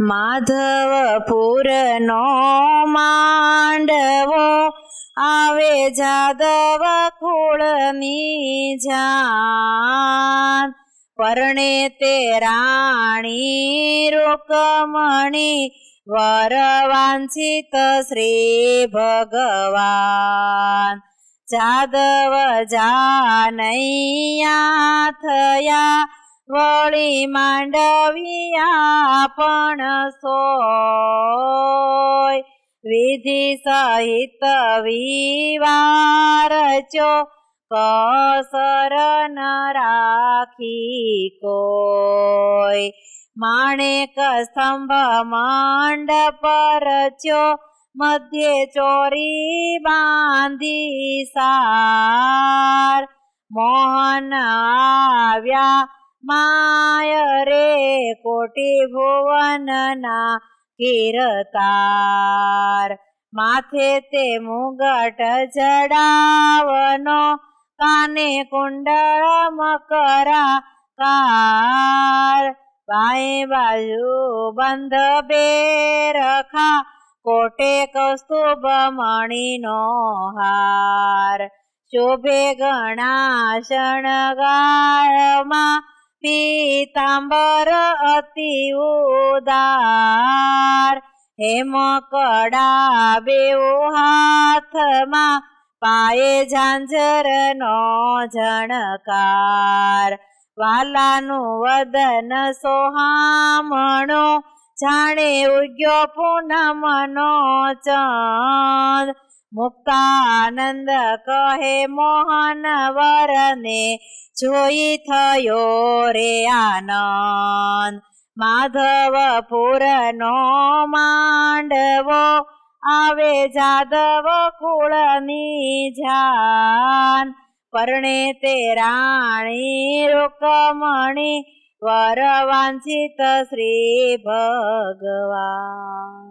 માધવપુરનો માંડવો આવે જાદવ કુળની જાન. પરણે તે રાણી રોકમણી વર શ્રી ભગવાન. જાદવ જાનૈયા થયા વળી માંડવિયા પણ સોય. વિધિ સહિત વિવાર ચો કસર ન રાખી કોઈ. માણેક સ્તંભ માંડ રચ્યો, મધ્યે ચોરી બાંધી સાર. મોહન આવ્યા માય રે કોટી ભુવનના કીર્તાર. માથે તે મુગટ જડાવનો, કાને કુંડળ મકરા કાર બાએ બાજુ બંધ બે રખા કોટે કૌસ્તુભ મણીનો હાર. શોભે ગણા શણગારમાં પીતાંબર અતિ ઉદાર હેમ કડા બેઓ હાથમાં પાયે ઝાંઝરનો જણકાર વાલાનું વદન સોહામણો જાણે ઉગ્યો પૂનમનો ચંદ મુક્તાનંદ કહે, મોહન વરને જોઈ થયો રે આનંદ. માધવપુરનો માંડવો આવે જાદવ કુળની જાન. પરણે તે રાણી રૂકમણી વર વાંછિત શ્રી ભગવાન.